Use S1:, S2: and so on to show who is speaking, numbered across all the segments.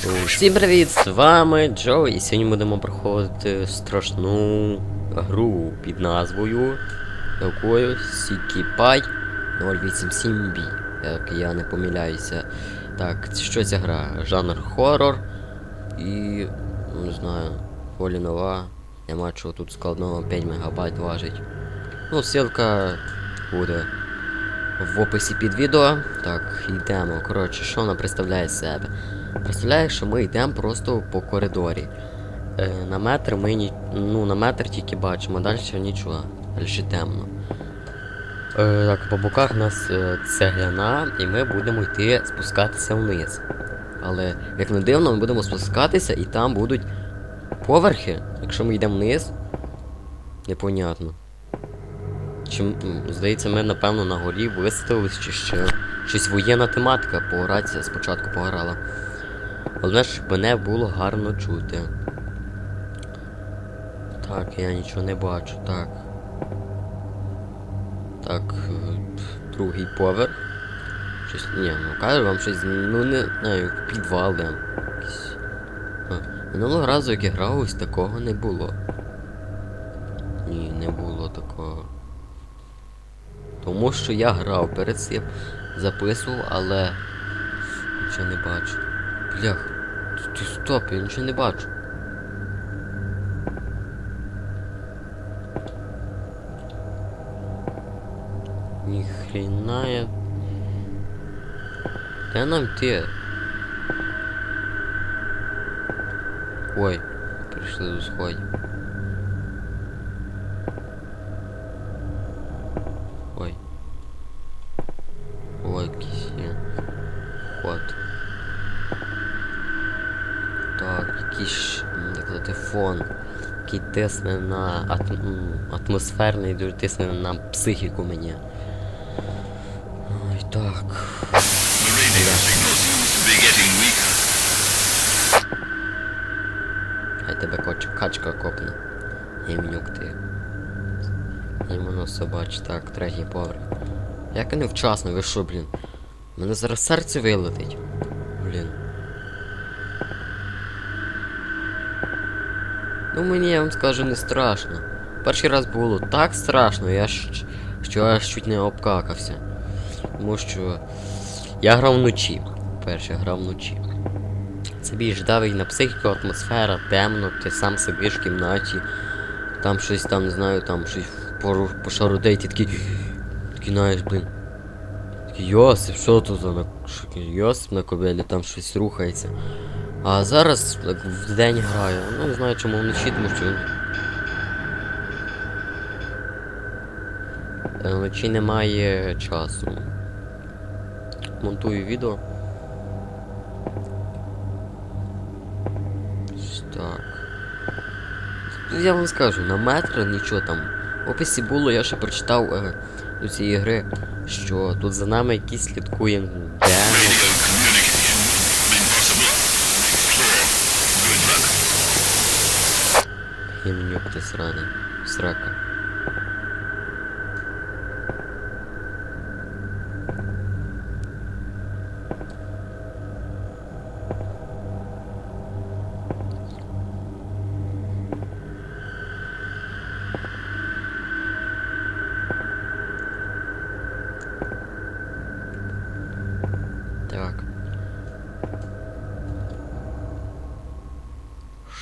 S1: Всім привіт! З вами Джо, і сьогодні будемо проходити страшну гру під назвою якою Сікіпай 087B, як я не помиляюся. Так, що ця гра? Жанр хорор і. ну, не знаю, волі нова. Нема чого тут складного 5 МБ важить. Ну, ссылка буде в описі під відео. Так, йдемо. Коротше, що вона представляє себе? Представляє, що ми йдемо просто по коридорі. Е, на метр ми ні... ну, на метр тільки бачимо, далі нічого, далі темно. Е, так, по боках у нас е, цегляна, і ми будемо йти спускатися вниз. Але, як не дивно, ми будемо спускатися і там будуть поверхи. Якщо ми йдемо вниз, непонятно. Чи, здається, ми напевно на горі виставились, чи ще щось воєнна тематика по рація спочатку пограла. Головне, щоб мене було гарно чути. Так, я нічого не бачу, так. Так, е, другий поверх. Щось. Ні, ну кажу вам щось, ну не знаю, підвал де. Якийсь. А, Минулого разу, як я грав, ось такого не було. Тому що я грав перед цим, записував, але нічого не бачу. Блях, ти, стоп, я нічого не бачу. Ніхрена я. Де нам ти? Ой, прийшли до сходів. Тисне на атм... атмосферний, дуже тисне на психіку мені. Ой, так. Хай тебе коч... качка копне. Гімнюк ти. Іменно собач, так, третій поверх. Як я невчасно, ви що, блін? Мене зараз серце вилетить. Блін. Ну мені я вам скажу не страшно. Перший раз було так страшно, я ж, що аж чуть не обкакався. Тому що я грав вночі. Перше грав вночі. Це більш давить на психіку, атмосфера, темно, ти сам сидиш в кімнаті, там щось там, не знаю, там щось пошарудей, ти такий. Такий, знаєш, блін. Такий, Йосип, що тут за Йосип на кобелі, там щось рухається. А зараз так, в день граю. Ну не знаю чому вночі, тому що. Е, Вночі немає часу. Монтую відео. Так. Я вам скажу, на метр нічого там. В описі було, я ще прочитав е, до цієї гри, що тут за нами якийсь слідкує демон. Гімнюк ти сраний. Срака.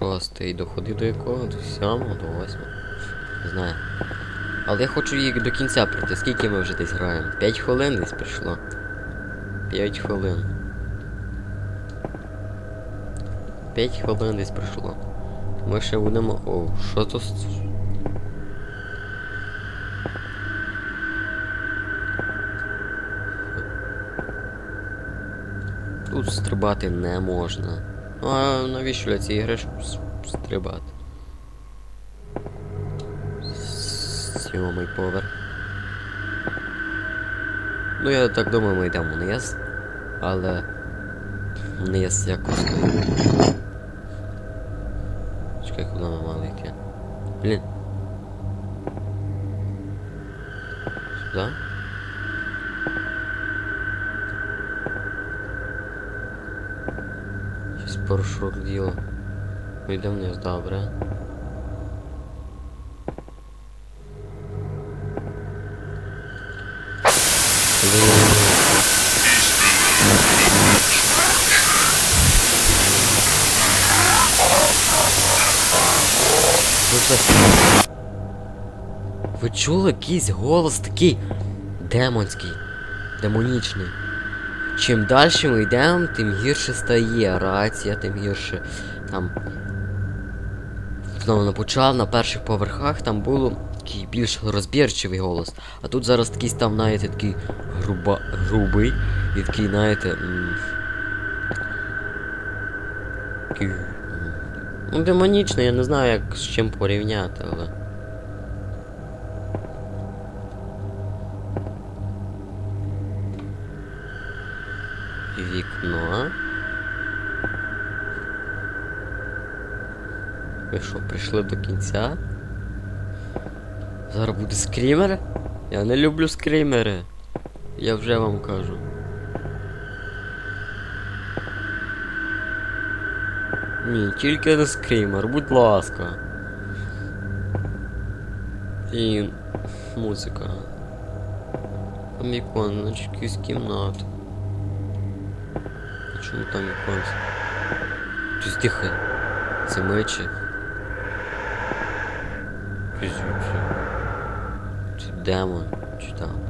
S1: Шостий доходи до якого? До сьомого, до восьмого. Не знаю. Але я хочу їх до кінця пройти. Скільки ми вже десь граємо? 5 хвилин десь прийшло. 5 хвилин. 5 хвилин десь пройшло. Ми ще будемо. О, що то. Тут стрибати не можна. Ну а навіщо для цієї гри стрибати? Сьомий поверх. Ну я так думаю, ми йдемо вниз. Але вниз якось. Чекай, куди ми мали йти? Блін. Сюди? Щось прошурділо. Ми йдемо вниз, добре. Що це? Ви чули якийсь голос такий демонський, демонічний. Чим далі ми йдемо, тим гірше стає рація, тим гірше там. Знову почав на перших поверхах там було такий більш розбірчивий голос. А тут зараз такий став, знаєте, такий груба, грубий і такий, знаєте. Ну, демонічний, я не знаю, як з чим порівняти, але. Вікно. Ви що, прийшли до кінця? Зараз буде скрімер? Я не люблю скрімери. Я вже вам кажу. Ні, тільки не скрімер, будь ласка. І музика. Там іконочки з кімнат. Чому там іконці? Хтось дихає. Це мечі. Пиздюче. Чи демон, чи там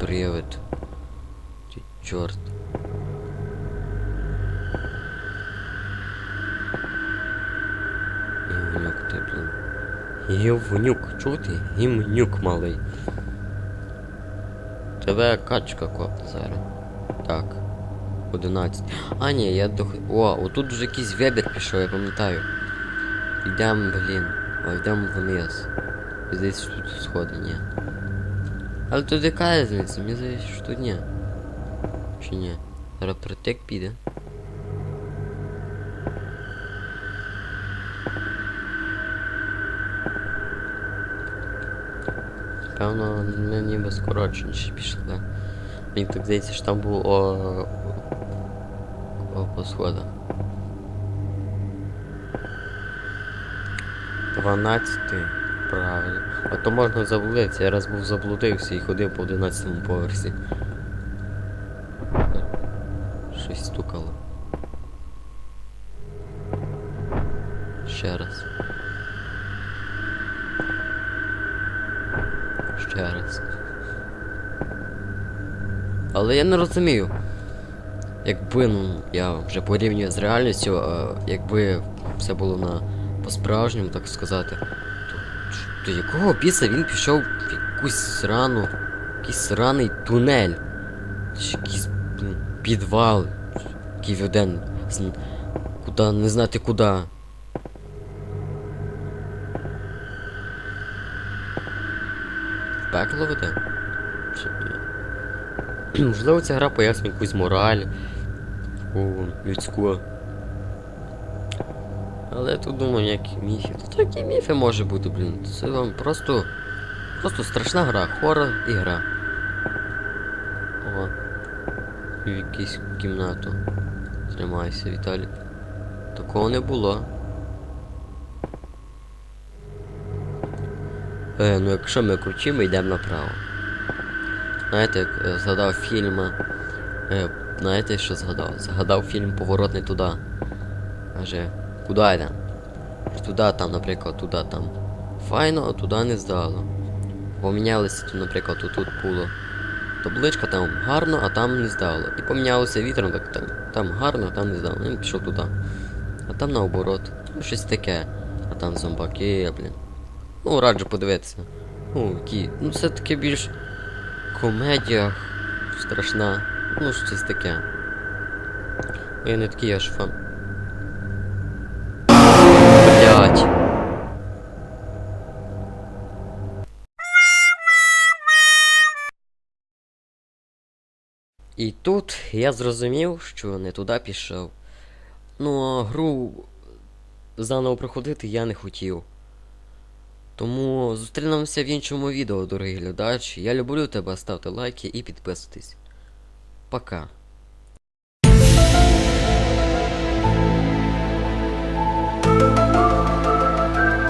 S1: привид. Чи чорт. Гімнюк ти, блін. Гівнюк, чути? Гімнюк малий. Тебе качка копне зараз. Так. 11. А, ні, я до... О, отут вже якийсь вебір пішов, я пам'ятаю. Йдемо, блін. О, йдемо вниз. Що тут сходи, ні. Але тут яка різниця? Мені здається, що тут ні. Чи ні? Зараз протек піде. Певно, ми ніби скороченіші пішли. Мені так здається, що там о, о, по сходах. 12 правильно. А то можна заблудитися. Я раз був заблудився і ходив по 11 поверсі. Щось стукало. Ще раз. Ще раз. Але я не розумію. Якби, ну, я вже порівнюю з реальністю, а, якби все було на по-справжньому, так сказати, то, то якого біса він пішов в якусь срану, якийсь сраний тунель? Чи якийсь підвал, який веде з- куди, не знати куди. Пекло веде? Можливо, ця гра пояснює якусь мораль. Таку людську. Але я тут думаю, які міфи. Тут які міфи може бути, блін. Це вам просто. Просто страшна гра, хоррор і гра. О. В якусь кімнату. Тримайся, Віталік. Такого не було. Е, ну якщо ми круті, ми йдемо направо. Знаєте, як е, згадав фільм. Е, знаєте, що згадав? Згадав фільм Поворот не туди. Каже, куди йдемо? Туди там, наприклад, туди там. Файно, а туди не здало. Помінялися тут, наприклад, тут, тут було. Табличка там гарно, а там не здало. І помінялося вітром, так там, там гарно, а там не здало. Він пішов туди. А там наоборот. Ну, щось таке. А там зомбаки, блін. Ну, раджу подивитися. Ну, які. Ну, це таке більш комедія страшна. Ну, щось таке. Я не такий аж фан. Блять. І тут я зрозумів, що не туди пішов. Ну, а гру заново проходити я не хотів. Тому зустрінемося в іншому відео, дорогий глядач. Я люблю тебе, ставте лайки і підписуйтесь. Пока.